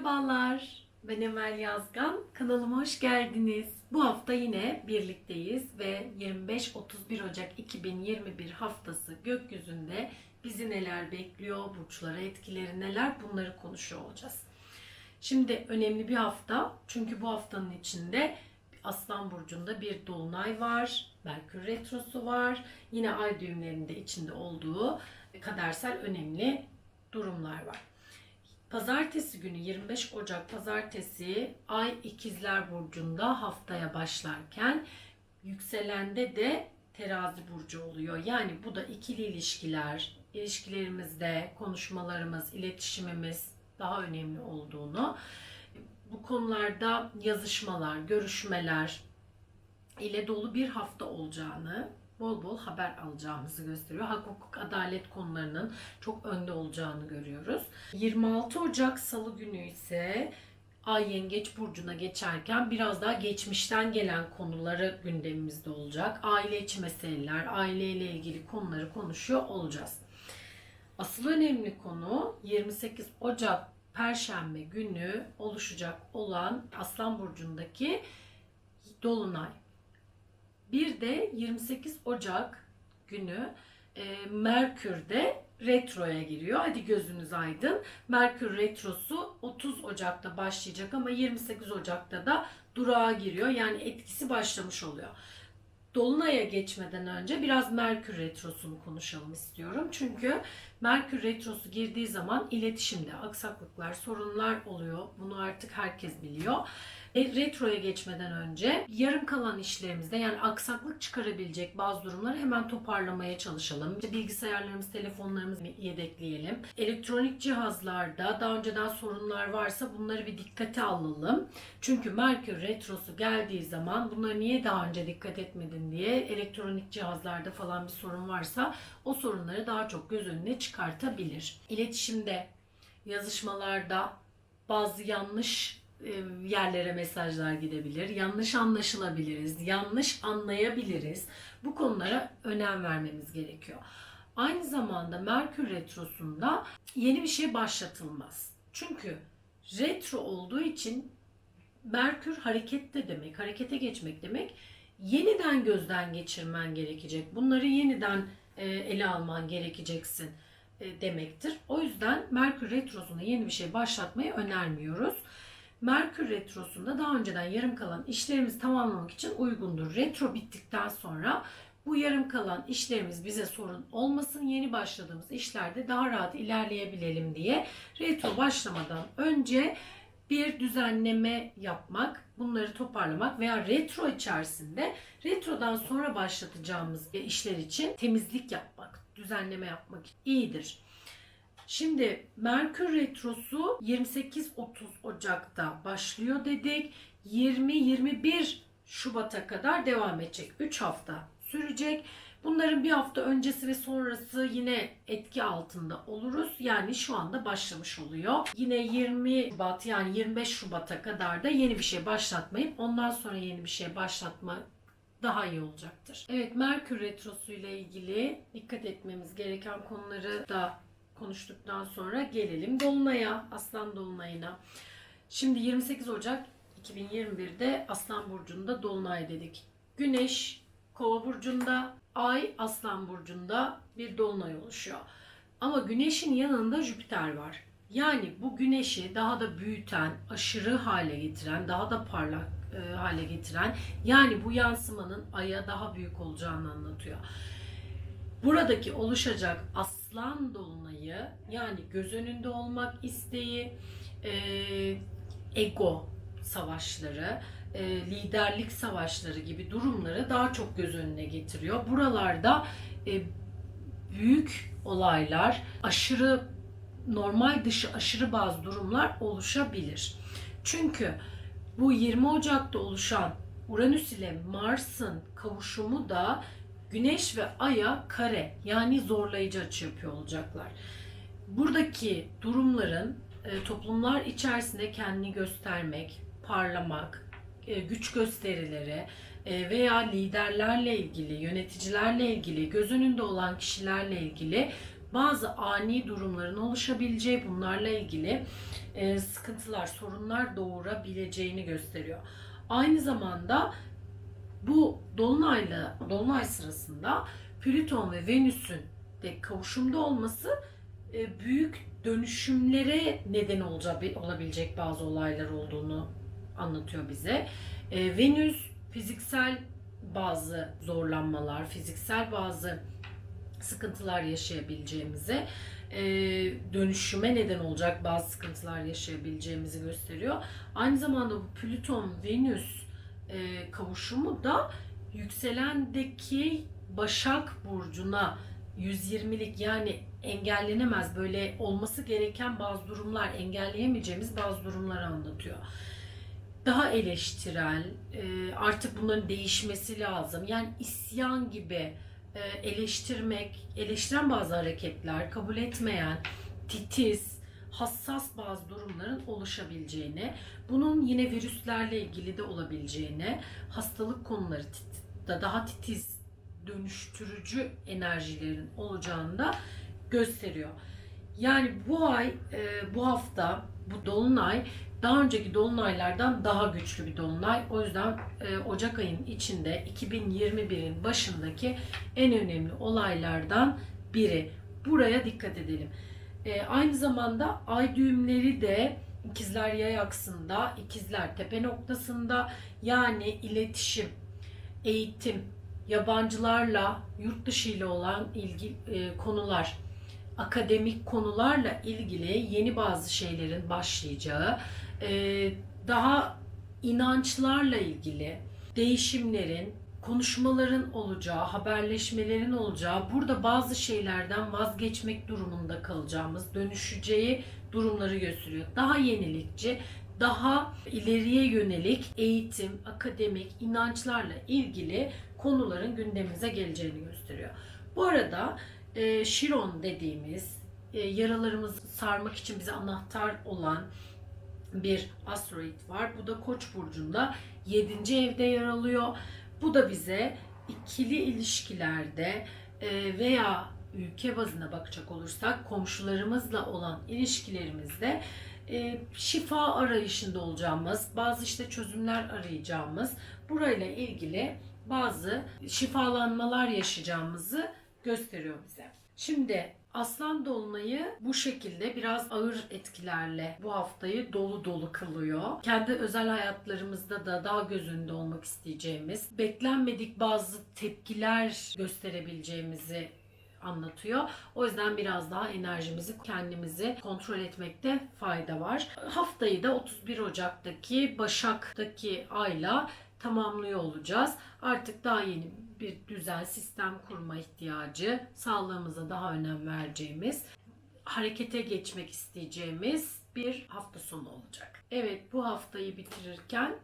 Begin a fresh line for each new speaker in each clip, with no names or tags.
Merhabalar, ben Emel Yazgan. Kanalıma hoş geldiniz. Bu hafta yine birlikteyiz ve 25-31 Ocak 2021 haftası gökyüzünde bizi neler bekliyor, burçlara etkileri neler bunları konuşuyor olacağız. Şimdi önemli bir hafta çünkü bu haftanın içinde Aslan Burcu'nda bir dolunay var, Merkür Retrosu var, yine ay düğümlerinde içinde olduğu kadersel önemli durumlar var. Pazartesi günü 25 Ocak pazartesi Ay İkizler Burcu'nda haftaya başlarken yükselende de terazi burcu oluyor. Yani bu da ikili ilişkiler, ilişkilerimizde konuşmalarımız, iletişimimiz daha önemli olduğunu, bu konularda yazışmalar, görüşmeler ile dolu bir hafta olacağını, bol bol haber alacağımızı gösteriyor. Hak, hukuk, adalet konularının çok önde olacağını görüyoruz. 26 Ocak Salı günü ise Ay Yengeç Burcu'na geçerken biraz daha geçmişten gelen konuları gündemimizde olacak. Aile içi meseleler, aileyle ilgili konuları konuşuyor olacağız. Asıl önemli konu 28 Ocak Perşembe günü oluşacak olan Aslan Burcu'ndaki Dolunay. Bir de 28 Ocak günü e, Merkür'de retroya giriyor. Hadi gözünüz aydın. Merkür retrosu 30 Ocak'ta başlayacak ama 28 Ocak'ta da durağa giriyor. Yani etkisi başlamış oluyor. Dolunay'a geçmeden önce biraz Merkür Retrosu'nu konuşalım istiyorum. Çünkü Merkür Retrosu girdiği zaman iletişimde aksaklıklar, sorunlar oluyor. Bunu artık herkes biliyor. E, retroya geçmeden önce yarım kalan işlerimizde yani aksaklık çıkarabilecek bazı durumları hemen toparlamaya çalışalım. İşte bilgisayarlarımız, telefonlarımızı yedekleyelim. Elektronik cihazlarda daha önceden sorunlar varsa bunları bir dikkate alalım. Çünkü Merkür Retrosu geldiği zaman bunları niye daha önce dikkat etmedin diye elektronik cihazlarda falan bir sorun varsa o sorunları daha çok göz önüne çıkartabilir. İletişimde, yazışmalarda bazı yanlış e, yerlere mesajlar gidebilir. Yanlış anlaşılabiliriz, yanlış anlayabiliriz. Bu konulara önem vermemiz gerekiyor. Aynı zamanda Merkür Retrosu'nda yeni bir şey başlatılmaz. Çünkü retro olduğu için Merkür harekette demek, harekete geçmek demek. Yeniden gözden geçirmen gerekecek. Bunları yeniden e, ele alman gerekeceksin demektir. O yüzden Merkür Retrosu'nda yeni bir şey başlatmayı önermiyoruz. Merkür Retrosu'nda daha önceden yarım kalan işlerimizi tamamlamak için uygundur. Retro bittikten sonra bu yarım kalan işlerimiz bize sorun olmasın, yeni başladığımız işlerde daha rahat ilerleyebilelim diye retro başlamadan önce bir düzenleme yapmak, bunları toparlamak veya retro içerisinde retrodan sonra başlatacağımız işler için temizlik yapmak, düzenleme yapmak iyidir. Şimdi Merkür Retrosu 28-30 Ocak'ta başlıyor dedik. 20-21 Şubat'a kadar devam edecek. 3 hafta sürecek. Bunların bir hafta öncesi ve sonrası yine etki altında oluruz. Yani şu anda başlamış oluyor. Yine 20 Şubat yani 25 Şubat'a kadar da yeni bir şey başlatmayıp ondan sonra yeni bir şey başlatma daha iyi olacaktır. Evet Merkür Retrosu ile ilgili dikkat etmemiz gereken konuları da konuştuktan sonra gelelim Dolunay'a, Aslan Dolunay'ına. Şimdi 28 Ocak 2021'de Aslan Burcu'nda Dolunay dedik. Güneş Kova Burcu'nda, Ay Aslan Burcu'nda bir Dolunay oluşuyor. Ama Güneş'in yanında Jüpiter var. Yani bu Güneş'i daha da büyüten, aşırı hale getiren, daha da parlak e, hale getiren, yani bu yansımanın Ay'a daha büyük olacağını anlatıyor. Buradaki oluşacak aslan dolunayı yani göz önünde olmak isteği, e, ego savaşları, e, liderlik savaşları gibi durumları daha çok göz önüne getiriyor. Buralarda e, büyük olaylar, aşırı normal dışı aşırı bazı durumlar oluşabilir. Çünkü bu 20 Ocak'ta oluşan Uranüs ile Mars'ın kavuşumu da Güneş ve Ay'a kare yani zorlayıcı açı yapıyor olacaklar. Buradaki durumların e, toplumlar içerisinde kendini göstermek, parlamak, e, güç gösterileri e, veya liderlerle ilgili, yöneticilerle ilgili, göz önünde olan kişilerle ilgili bazı ani durumların oluşabileceği bunlarla ilgili e, sıkıntılar, sorunlar doğurabileceğini gösteriyor. Aynı zamanda bu dolunayla dolunay sırasında Plüton ve Venüs'ün de kavuşumda olması e, büyük dönüşümlere neden olacak olabilecek bazı olaylar olduğunu anlatıyor bize. E, Venüs fiziksel bazı zorlanmalar, fiziksel bazı sıkıntılar yaşayabileceğimizi, e, dönüşüme neden olacak bazı sıkıntılar yaşayabileceğimizi gösteriyor. Aynı zamanda bu Plüton-Venüs e, kavuşumu da yükselendeki Başak Burcu'na 120'lik yani engellenemez böyle olması gereken bazı durumlar, engelleyemeyeceğimiz bazı durumları anlatıyor. Daha eleştirel, e, artık bunların değişmesi lazım. Yani isyan gibi eleştirmek, eleştiren bazı hareketler, kabul etmeyen, titiz, hassas bazı durumların oluşabileceğini, bunun yine virüslerle ilgili de olabileceğini, hastalık konuları da daha titiz, dönüştürücü enerjilerin olacağını da gösteriyor. Yani bu ay, e, bu hafta, bu dolunay daha önceki dolunaylardan daha güçlü bir dolunay. O yüzden e, Ocak ayının içinde 2021'in başındaki en önemli olaylardan biri. Buraya dikkat edelim. E, aynı zamanda ay düğümleri de ikizler yay aksında, ikizler tepe noktasında yani iletişim, eğitim, yabancılarla, yurt dışı ile olan ilgi e, konular, akademik konularla ilgili yeni bazı şeylerin başlayacağı, e, daha inançlarla ilgili değişimlerin, konuşmaların olacağı, haberleşmelerin olacağı, burada bazı şeylerden vazgeçmek durumunda kalacağımız, dönüşeceği durumları gösteriyor. Daha yenilikçi, daha ileriye yönelik eğitim, akademik, inançlarla ilgili konuların gündemimize geleceğini gösteriyor. Bu arada e, Şiron dediğimiz e, yaralarımızı sarmak için bize anahtar olan bir asteroid var. Bu da Koç burcunda 7. evde yer alıyor. Bu da bize ikili ilişkilerde e, veya ülke bazına bakacak olursak komşularımızla olan ilişkilerimizde e, şifa arayışında olacağımız, bazı işte çözümler arayacağımız, burayla ilgili bazı şifalanmalar yaşayacağımızı gösteriyor bize. Şimdi Aslan Dolunay'ı bu şekilde biraz ağır etkilerle bu haftayı dolu dolu kılıyor. Kendi özel hayatlarımızda da daha göz önünde olmak isteyeceğimiz, beklenmedik bazı tepkiler gösterebileceğimizi anlatıyor. O yüzden biraz daha enerjimizi, kendimizi kontrol etmekte fayda var. Haftayı da 31 Ocak'taki Başak'taki ayla tamamlıyor olacağız. Artık daha yeni bir düzen, sistem kurma ihtiyacı, sağlığımıza daha önem vereceğimiz, harekete geçmek isteyeceğimiz bir hafta sonu olacak. Evet bu haftayı bitirirken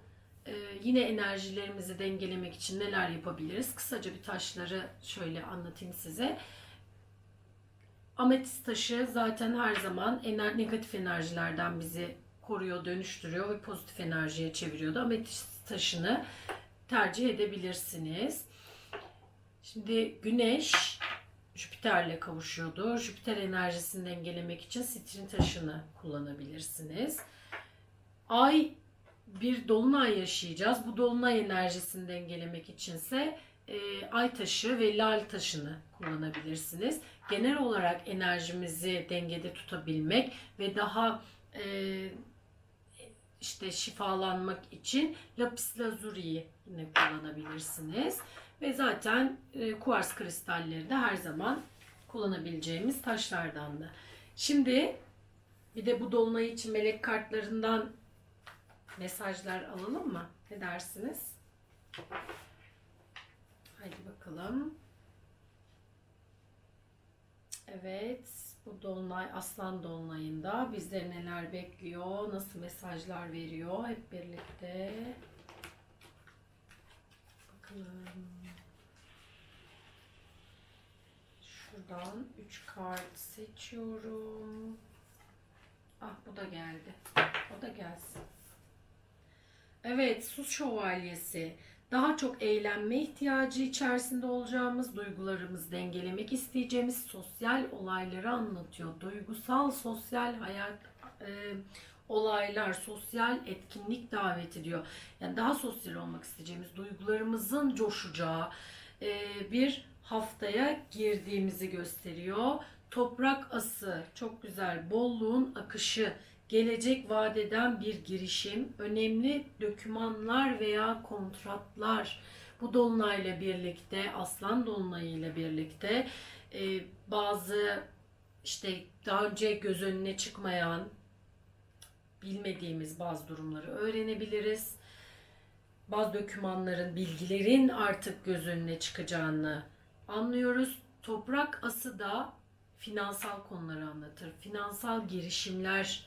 e, yine enerjilerimizi dengelemek için neler yapabiliriz? Kısaca bir taşları şöyle anlatayım size. Ametist taşı zaten her zaman ener, negatif enerjilerden bizi koruyor, dönüştürüyor ve pozitif enerjiye çeviriyordu. Ametist taşını tercih edebilirsiniz. Şimdi Güneş Jüpiter'le kavuşuyordu. Jüpiter enerjisini dengelemek için sitrin taşını kullanabilirsiniz. Ay bir dolunay yaşayacağız. Bu dolunay enerjisini dengelemek içinse e, ay taşı ve lal taşını kullanabilirsiniz. Genel olarak enerjimizi dengede tutabilmek ve daha e, işte şifalanmak için lapis lazuriyi yine kullanabilirsiniz. Ve zaten e, kuars kristalleri de her zaman kullanabileceğimiz taşlardandı. Şimdi bir de bu dolunay için melek kartlarından mesajlar alalım mı? Ne dersiniz? Haydi bakalım. Evet, bu dolunay aslan dolunayında bizleri neler bekliyor, nasıl mesajlar veriyor hep birlikte bakalım. Şuradan 3 kart seçiyorum. Ah bu da geldi. O da gelsin. Evet, su şövalyesi. Daha çok eğlenme ihtiyacı içerisinde olacağımız, duygularımızı dengelemek isteyeceğimiz sosyal olayları anlatıyor. Duygusal sosyal hayat e, olaylar, sosyal etkinlik davet ediyor. Yani daha sosyal olmak isteyeceğimiz, duygularımızın coşacağı e, bir haftaya girdiğimizi gösteriyor. Toprak ası çok güzel, bolluğun akışı, gelecek vadeden bir girişim, önemli dokümanlar veya kontratlar bu dolunayla birlikte, aslan dolunayı ile birlikte e, bazı işte daha önce göz önüne çıkmayan bilmediğimiz bazı durumları öğrenebiliriz. Bazı dokümanların, bilgilerin artık göz önüne çıkacağını anlıyoruz. Toprak ası da finansal konuları anlatır. Finansal girişimler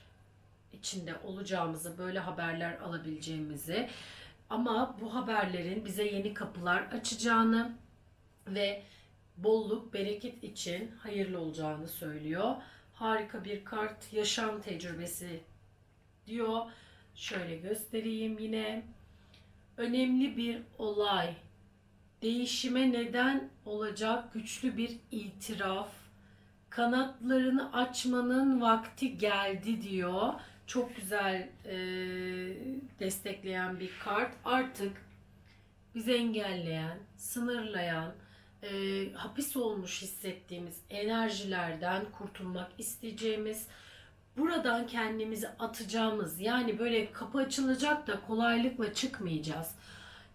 içinde olacağımızı, böyle haberler alabileceğimizi ama bu haberlerin bize yeni kapılar açacağını ve bolluk, bereket için hayırlı olacağını söylüyor. Harika bir kart, yaşam tecrübesi diyor. Şöyle göstereyim yine. Önemli bir olay, değişime neden olacak güçlü bir itiraf, kanatlarını açmanın vakti geldi diyor. Çok güzel e, destekleyen bir kart. Artık bizi engelleyen, sınırlayan, e, hapis olmuş hissettiğimiz enerjilerden kurtulmak isteyeceğimiz, buradan kendimizi atacağımız, yani böyle kapı açılacak da kolaylıkla çıkmayacağız.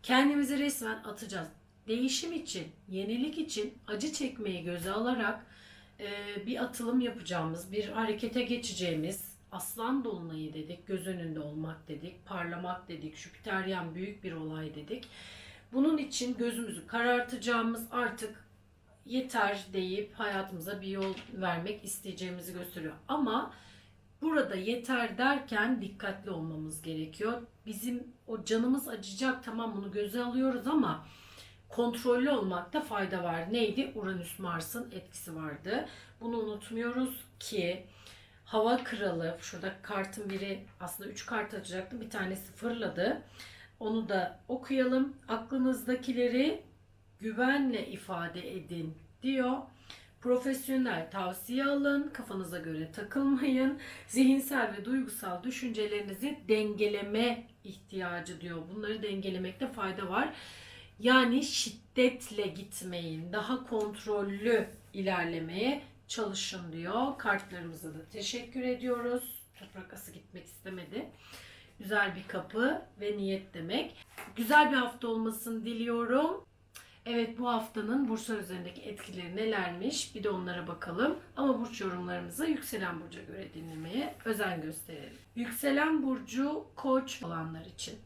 Kendimizi resmen atacağız. Değişim için, yenilik için acı çekmeyi göze alarak e, bir atılım yapacağımız, bir harekete geçeceğimiz aslan dolunayı dedik, göz önünde olmak dedik, parlamak dedik, Jüpiteryen büyük bir olay dedik. Bunun için gözümüzü karartacağımız artık yeter deyip hayatımıza bir yol vermek isteyeceğimizi gösteriyor. Ama burada yeter derken dikkatli olmamız gerekiyor. Bizim o canımız acıyacak tamam bunu göze alıyoruz ama kontrollü olmakta fayda var. Neydi? Uranüs Mars'ın etkisi vardı. Bunu unutmuyoruz ki hava kralı şurada kartın biri aslında 3 kart açacaktım. Bir tanesi fırladı. Onu da okuyalım. Aklınızdakileri güvenle ifade edin diyor. Profesyonel tavsiye alın, kafanıza göre takılmayın. Zihinsel ve duygusal düşüncelerinizi dengeleme ihtiyacı diyor. Bunları dengelemekte fayda var. Yani şiddetle gitmeyin, daha kontrollü ilerlemeye çalışın diyor. Kartlarımıza da teşekkür ediyoruz. Toprak ası gitmek istemedi. Güzel bir kapı ve niyet demek. Güzel bir hafta olmasını diliyorum. Evet bu haftanın burçlar üzerindeki etkileri nelermiş bir de onlara bakalım. Ama burç yorumlarımızı yükselen burca göre dinlemeye özen gösterelim. Yükselen burcu koç olanlar için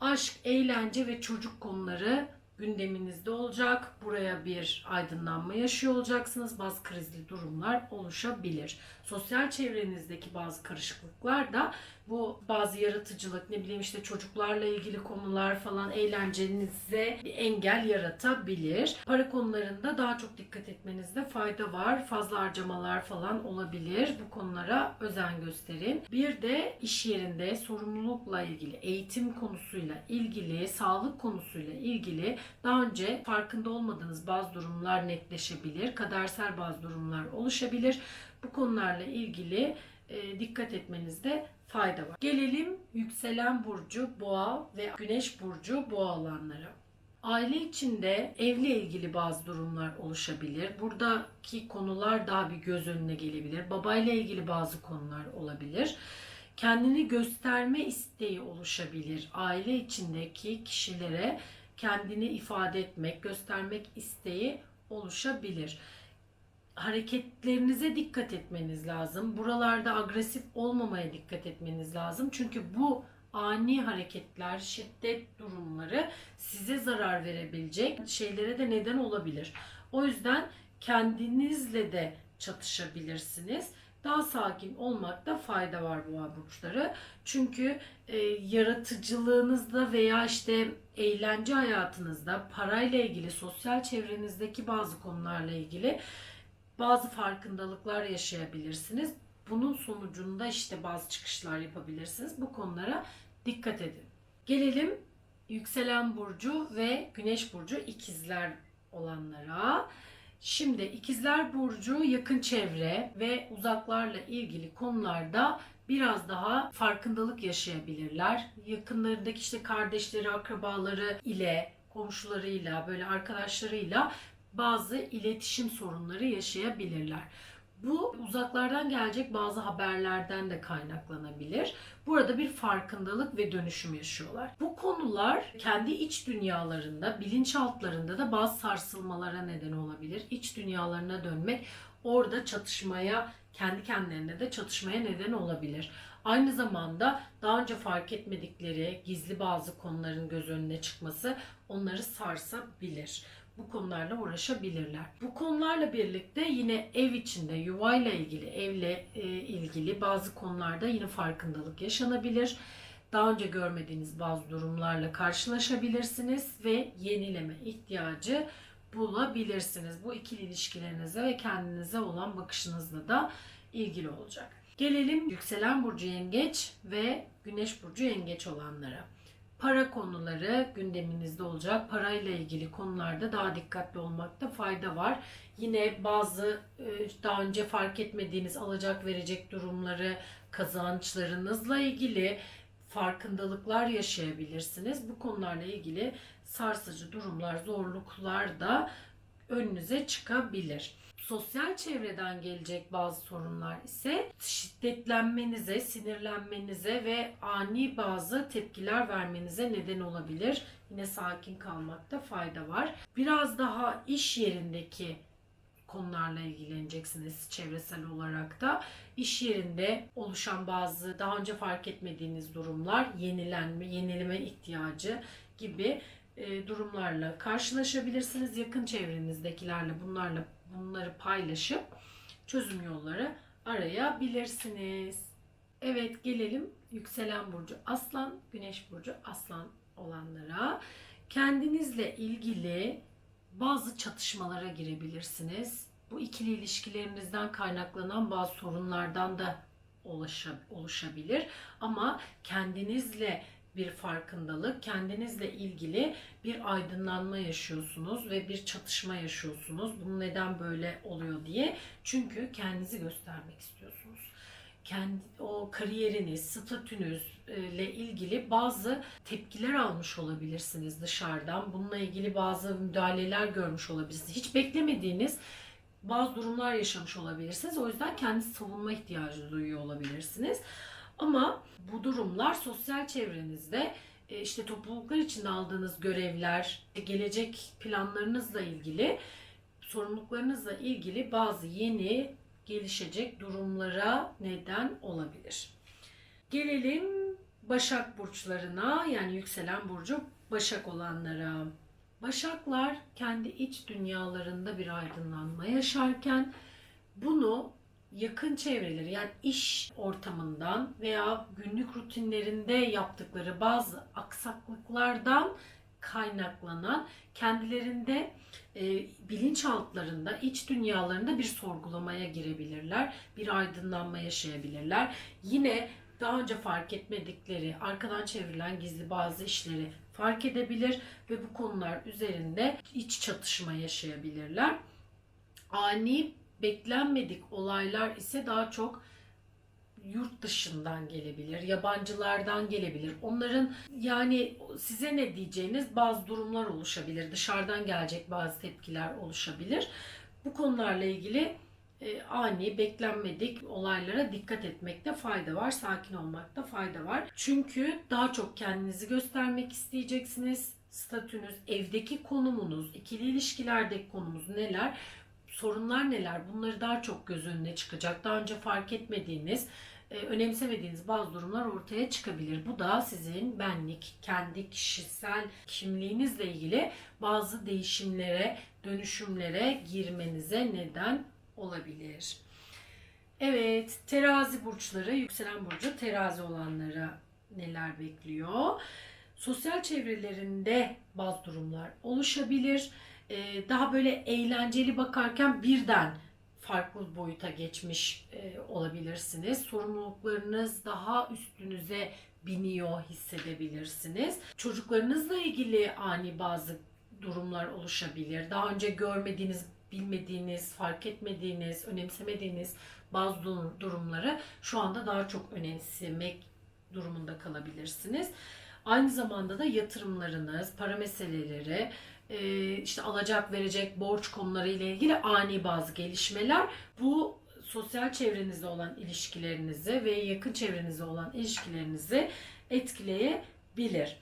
aşk, eğlence ve çocuk konuları gündeminizde olacak. Buraya bir aydınlanma yaşıyor olacaksınız. Bazı krizli durumlar oluşabilir. Sosyal çevrenizdeki bazı karışıklıklar da bu bazı yaratıcılık ne bileyim işte çocuklarla ilgili konular falan eğlencenize bir engel yaratabilir. Para konularında daha çok dikkat etmenizde fayda var. Fazla harcamalar falan olabilir. Bu konulara özen gösterin. Bir de iş yerinde sorumlulukla ilgili, eğitim konusuyla ilgili, sağlık konusuyla ilgili daha önce farkında olmadığınız bazı durumlar netleşebilir. Kadersel bazı durumlar oluşabilir. Bu konularla ilgili e, dikkat etmenizde fayda var. Gelelim yükselen burcu boğa ve güneş burcu boğa olanlara. Aile içinde evle ilgili bazı durumlar oluşabilir. Buradaki konular daha bir göz önüne gelebilir. Babayla ilgili bazı konular olabilir. Kendini gösterme isteği oluşabilir. Aile içindeki kişilere kendini ifade etmek, göstermek isteği oluşabilir hareketlerinize dikkat etmeniz lazım. Buralarda agresif olmamaya dikkat etmeniz lazım. Çünkü bu ani hareketler, şiddet durumları size zarar verebilecek şeylere de neden olabilir. O yüzden kendinizle de çatışabilirsiniz. Daha sakin olmakta fayda var bu burçları. Çünkü e, yaratıcılığınızda veya işte eğlence hayatınızda, parayla ilgili, sosyal çevrenizdeki bazı konularla ilgili bazı farkındalıklar yaşayabilirsiniz. Bunun sonucunda işte bazı çıkışlar yapabilirsiniz. Bu konulara dikkat edin. Gelelim yükselen burcu ve güneş burcu ikizler olanlara. Şimdi ikizler burcu yakın çevre ve uzaklarla ilgili konularda biraz daha farkındalık yaşayabilirler. Yakınlarındaki işte kardeşleri, akrabaları ile, komşularıyla, böyle arkadaşlarıyla bazı iletişim sorunları yaşayabilirler. Bu uzaklardan gelecek bazı haberlerden de kaynaklanabilir. Burada bir farkındalık ve dönüşüm yaşıyorlar. Bu konular kendi iç dünyalarında, bilinçaltlarında da bazı sarsılmalara neden olabilir. İç dünyalarına dönmek orada çatışmaya, kendi kendilerine de çatışmaya neden olabilir. Aynı zamanda daha önce fark etmedikleri gizli bazı konuların göz önüne çıkması onları sarsabilir bu konularla uğraşabilirler. Bu konularla birlikte yine ev içinde yuvayla ilgili, evle e, ilgili bazı konularda yine farkındalık yaşanabilir. Daha önce görmediğiniz bazı durumlarla karşılaşabilirsiniz ve yenileme ihtiyacı bulabilirsiniz. Bu ikili ilişkilerinize ve kendinize olan bakışınızla da ilgili olacak. Gelelim yükselen burcu yengeç ve güneş burcu yengeç olanlara para konuları gündeminizde olacak. Parayla ilgili konularda daha dikkatli olmakta fayda var. Yine bazı e, daha önce fark etmediğiniz alacak verecek durumları, kazançlarınızla ilgili farkındalıklar yaşayabilirsiniz. Bu konularla ilgili sarsıcı durumlar, zorluklar da önünüze çıkabilir. Sosyal çevreden gelecek bazı sorunlar ise şiddetlenmenize, sinirlenmenize ve ani bazı tepkiler vermenize neden olabilir. Yine sakin kalmakta fayda var. Biraz daha iş yerindeki konularla ilgileneceksiniz çevresel olarak da. iş yerinde oluşan bazı daha önce fark etmediğiniz durumlar, yenilenme, yenileme ihtiyacı gibi e, durumlarla karşılaşabilirsiniz. Yakın çevrenizdekilerle bunlarla bunları paylaşıp çözüm yolları arayabilirsiniz. Evet gelelim yükselen burcu aslan, güneş burcu aslan olanlara. Kendinizle ilgili bazı çatışmalara girebilirsiniz. Bu ikili ilişkilerinizden kaynaklanan bazı sorunlardan da oluşabilir. Ama kendinizle bir farkındalık, kendinizle ilgili bir aydınlanma yaşıyorsunuz ve bir çatışma yaşıyorsunuz. Bu neden böyle oluyor diye. Çünkü kendinizi göstermek istiyorsunuz. Kendi o kariyeriniz, statünüz ile ilgili bazı tepkiler almış olabilirsiniz dışarıdan. Bununla ilgili bazı müdahaleler görmüş olabilirsiniz. Hiç beklemediğiniz bazı durumlar yaşamış olabilirsiniz. O yüzden kendi savunma ihtiyacı duyuyor olabilirsiniz. Ama bu durumlar sosyal çevrenizde e, işte topluluklar içinde aldığınız görevler, gelecek planlarınızla ilgili, sorumluluklarınızla ilgili bazı yeni gelişecek durumlara neden olabilir. Gelelim Başak burçlarına yani yükselen burcu Başak olanlara. Başaklar kendi iç dünyalarında bir aydınlanma yaşarken bunu yakın çevreleri yani iş ortamından veya günlük rutinlerinde yaptıkları bazı aksaklıklardan kaynaklanan kendilerinde e, bilinçaltlarında, iç dünyalarında bir sorgulamaya girebilirler, bir aydınlanma yaşayabilirler. Yine daha önce fark etmedikleri, arkadan çevrilen gizli bazı işleri fark edebilir ve bu konular üzerinde iç çatışma yaşayabilirler. Ani beklenmedik olaylar ise daha çok yurt dışından gelebilir, yabancılardan gelebilir. Onların yani size ne diyeceğiniz bazı durumlar oluşabilir. Dışarıdan gelecek bazı tepkiler oluşabilir. Bu konularla ilgili e, ani, beklenmedik olaylara dikkat etmekte fayda var. Sakin olmakta fayda var. Çünkü daha çok kendinizi göstermek isteyeceksiniz. Statünüz, evdeki konumunuz, ikili ilişkilerdeki konumuz neler? Sorunlar neler? Bunları daha çok göz önüne çıkacak. Daha önce fark etmediğiniz, e, önemsemediğiniz bazı durumlar ortaya çıkabilir. Bu da sizin benlik, kendi kişisel kimliğinizle ilgili bazı değişimlere, dönüşümlere girmenize neden olabilir. Evet, terazi burçları, yükselen burcu terazi olanlara neler bekliyor? Sosyal çevrelerinde bazı durumlar oluşabilir e, daha böyle eğlenceli bakarken birden farklı boyuta geçmiş e, olabilirsiniz. Sorumluluklarınız daha üstünüze biniyor hissedebilirsiniz. Çocuklarınızla ilgili ani bazı durumlar oluşabilir. Daha önce görmediğiniz, bilmediğiniz, fark etmediğiniz, önemsemediğiniz bazı dur- durumları şu anda daha çok önemsemek durumunda kalabilirsiniz. Aynı zamanda da yatırımlarınız, para meseleleri, işte alacak verecek borç konuları ile ilgili ani bazı gelişmeler bu sosyal çevrenizde olan ilişkilerinizi ve yakın çevrenizde olan ilişkilerinizi etkileyebilir.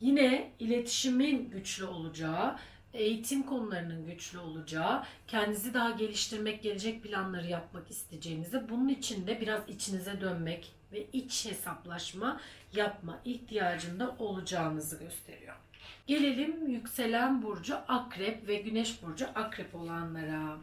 Yine iletişimin güçlü olacağı, eğitim konularının güçlü olacağı, kendinizi daha geliştirmek, gelecek planları yapmak isteyeceğinizi, bunun için de biraz içinize dönmek ve iç hesaplaşma yapma ihtiyacında olacağınızı gösteriyor. Gelelim yükselen burcu akrep ve güneş burcu akrep olanlara.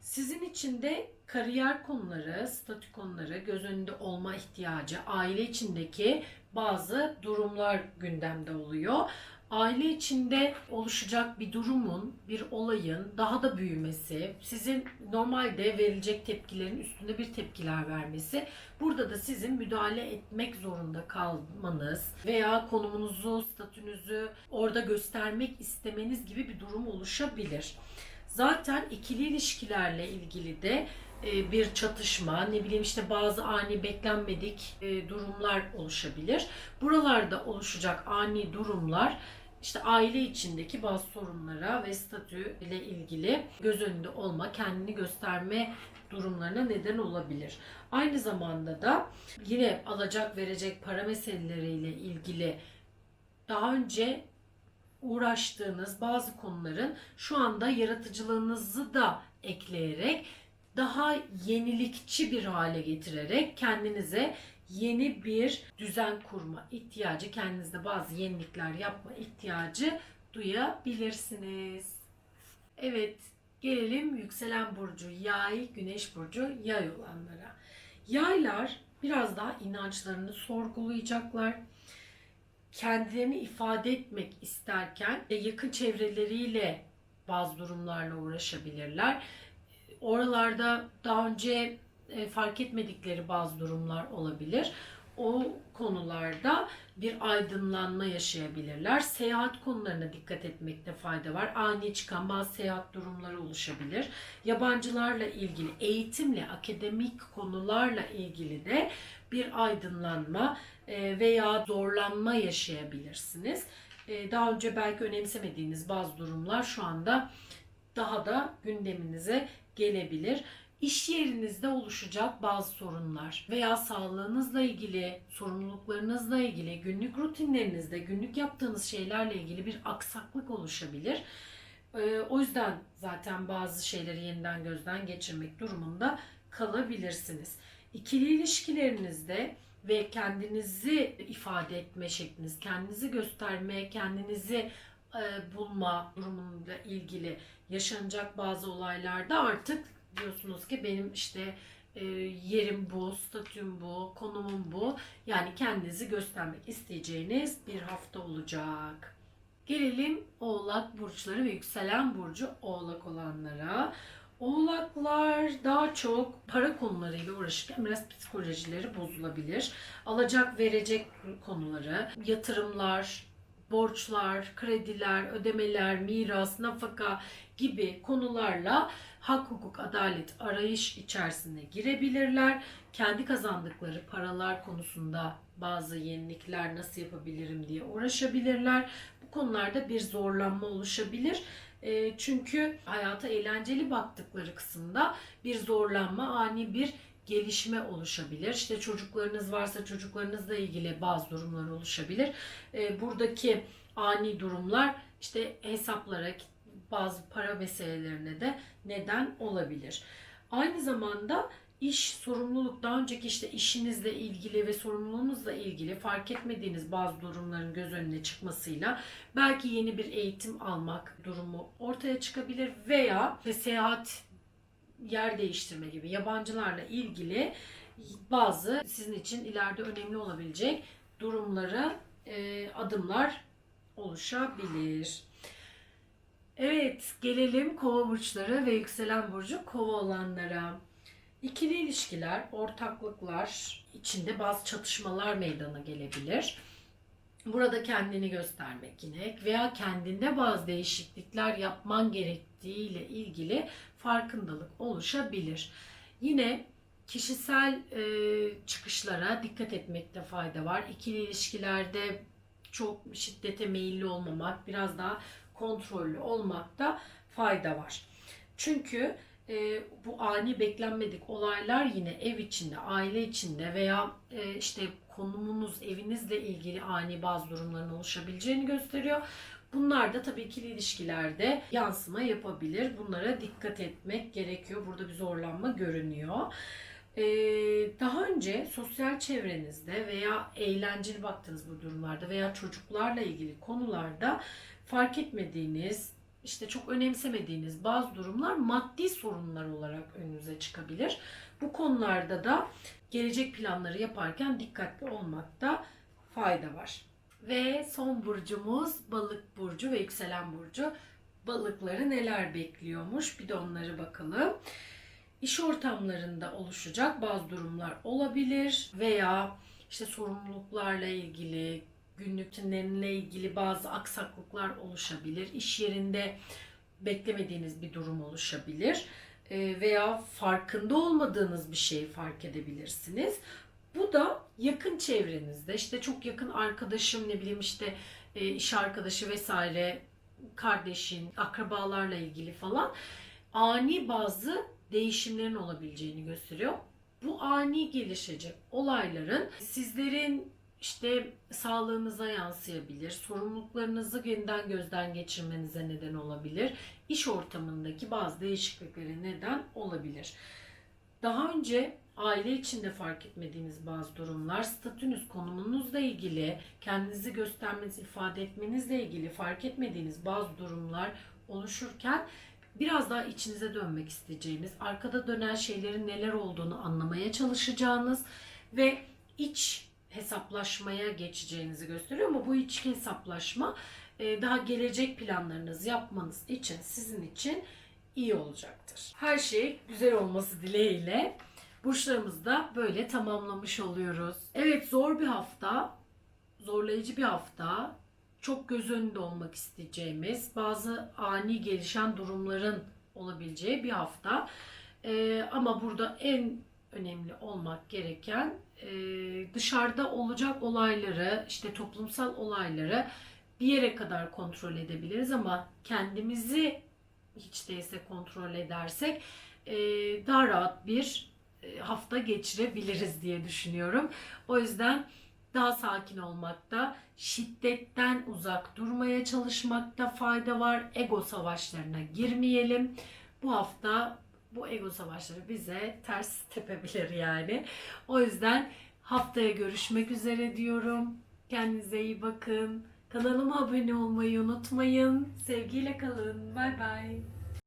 Sizin için de kariyer konuları, statü konuları, göz önünde olma ihtiyacı, aile içindeki bazı durumlar gündemde oluyor. Aile içinde oluşacak bir durumun, bir olayın daha da büyümesi, sizin normalde verilecek tepkilerin üstünde bir tepkiler vermesi, burada da sizin müdahale etmek zorunda kalmanız veya konumunuzu, statünüzü orada göstermek istemeniz gibi bir durum oluşabilir. Zaten ikili ilişkilerle ilgili de e, bir çatışma, ne bileyim işte bazı ani beklenmedik e, durumlar oluşabilir. Buralarda oluşacak ani durumlar işte aile içindeki bazı sorunlara ve statü ile ilgili göz önünde olma, kendini gösterme durumlarına neden olabilir. Aynı zamanda da yine alacak verecek para meseleleriyle ilgili daha önce uğraştığınız bazı konuların şu anda yaratıcılığınızı da ekleyerek daha yenilikçi bir hale getirerek kendinize yeni bir düzen kurma ihtiyacı, kendinizde bazı yenilikler yapma ihtiyacı duyabilirsiniz. Evet, gelelim yükselen burcu yay, güneş burcu yay olanlara. Yaylar biraz daha inançlarını sorgulayacaklar kendilerini ifade etmek isterken e, yakın çevreleriyle bazı durumlarla uğraşabilirler. Oralarda daha önce e, fark etmedikleri bazı durumlar olabilir. O konularda bir aydınlanma yaşayabilirler. Seyahat konularına dikkat etmekte fayda var. Ani çıkan bazı seyahat durumları oluşabilir. Yabancılarla ilgili, eğitimle, akademik konularla ilgili de bir aydınlanma e, veya zorlanma yaşayabilirsiniz. E, Daha önce belki önemsemediğiniz bazı durumlar şu anda daha da gündeminize gelebilir. İş yerinizde oluşacak bazı sorunlar veya sağlığınızla ilgili, sorumluluklarınızla ilgili, günlük rutinlerinizde, günlük yaptığınız şeylerle ilgili bir aksaklık oluşabilir. Ee, O yüzden zaten bazı şeyleri yeniden gözden geçirmek durumunda kalabilirsiniz. İkili ilişkilerinizde ve kendinizi ifade etme şekliniz, kendinizi gösterme, kendinizi e, bulma durumuyla ilgili yaşanacak bazı olaylarda artık diyorsunuz ki benim işte e, yerim bu, statüm bu, konumum bu. Yani kendinizi göstermek isteyeceğiniz bir hafta olacak. Gelelim Oğlak burçları ve yükselen burcu Oğlak olanlara. Oğlaklar daha çok para konularıyla uğraşırken biraz psikolojileri bozulabilir. Alacak verecek konuları, yatırımlar, borçlar, krediler, ödemeler, miras, nafaka gibi konularla hak, hukuk, adalet arayış içerisine girebilirler. Kendi kazandıkları paralar konusunda bazı yenilikler nasıl yapabilirim diye uğraşabilirler. Bu konularda bir zorlanma oluşabilir. E, çünkü hayata eğlenceli baktıkları kısımda bir zorlanma, ani bir gelişme oluşabilir. İşte çocuklarınız varsa çocuklarınızla ilgili bazı durumlar oluşabilir. E, buradaki ani durumlar işte hesaplara, bazı para meselelerine de neden olabilir. Aynı zamanda iş sorumluluk daha önceki işte işinizle ilgili ve sorumluluğunuzla ilgili fark etmediğiniz bazı durumların göz önüne çıkmasıyla belki yeni bir eğitim almak durumu ortaya çıkabilir veya ve seyahat yer değiştirme gibi yabancılarla ilgili bazı sizin için ileride önemli olabilecek durumlara e, adımlar oluşabilir. Evet, gelelim kova burçları ve yükselen burcu kova olanlara. İkili ilişkiler, ortaklıklar içinde bazı çatışmalar meydana gelebilir. Burada kendini göstermek yine veya kendinde bazı değişiklikler yapman gerektiğiyle ilgili farkındalık oluşabilir. Yine kişisel e, çıkışlara dikkat etmekte fayda var. İkili ilişkilerde çok şiddete meyilli olmamak, biraz daha kontrollü olmakta fayda var. Çünkü e, bu ani beklenmedik olaylar yine ev içinde, aile içinde veya e, işte konumunuz, evinizle ilgili ani bazı durumların oluşabileceğini gösteriyor. Bunlar da tabii ki ilişkilerde yansıma yapabilir. Bunlara dikkat etmek gerekiyor. Burada bir zorlanma görünüyor. Ee, daha önce sosyal çevrenizde veya eğlenceli baktığınız bu durumlarda veya çocuklarla ilgili konularda fark etmediğiniz, işte çok önemsemediğiniz bazı durumlar maddi sorunlar olarak önünüze çıkabilir. Bu konularda da gelecek planları yaparken dikkatli olmakta fayda var. Ve son burcumuz balık burcu ve yükselen burcu. Balıkları neler bekliyormuş bir de onları bakalım. İş ortamlarında oluşacak bazı durumlar olabilir veya işte sorumluluklarla ilgili, günlük rutinlerinle ilgili bazı aksaklıklar oluşabilir. İş yerinde beklemediğiniz bir durum oluşabilir Ee, veya farkında olmadığınız bir şeyi fark edebilirsiniz. Bu da yakın çevrenizde işte çok yakın arkadaşım ne bileyim işte e, iş arkadaşı vesaire kardeşin, akrabalarla ilgili falan ani bazı değişimlerin olabileceğini gösteriyor. Bu ani gelişecek olayların sizlerin işte sağlığınıza yansıyabilir, sorumluluklarınızı yeniden gözden geçirmenize neden olabilir, iş ortamındaki bazı değişikliklere neden olabilir. Daha önce aile içinde fark etmediğiniz bazı durumlar, statünüz, konumunuzla ilgili, kendinizi göstermeniz, ifade etmenizle ilgili fark etmediğiniz bazı durumlar oluşurken biraz daha içinize dönmek isteyeceğiniz, arkada dönen şeylerin neler olduğunu anlamaya çalışacağınız ve iç hesaplaşmaya geçeceğinizi gösteriyor ama bu iç hesaplaşma e, daha gelecek planlarınızı yapmanız için sizin için iyi olacaktır. Her şey güzel olması dileğiyle burçlarımızı da böyle tamamlamış oluyoruz. Evet zor bir hafta, zorlayıcı bir hafta. Çok göz önünde olmak isteyeceğimiz, bazı ani gelişen durumların olabileceği bir hafta. Ee, ama burada en önemli olmak gereken e, dışarıda olacak olayları, işte toplumsal olayları bir yere kadar kontrol edebiliriz ama kendimizi hiç değilse kontrol edersek e, daha rahat bir e, hafta geçirebiliriz diye düşünüyorum. O yüzden daha sakin olmakta, şiddetten uzak durmaya çalışmakta fayda var. Ego savaşlarına girmeyelim. Bu hafta bu ego savaşları bize ters tepebilir yani. O yüzden haftaya görüşmek üzere diyorum. Kendinize iyi bakın. Kanalıma abone olmayı unutmayın. Sevgiyle kalın. Bay bay.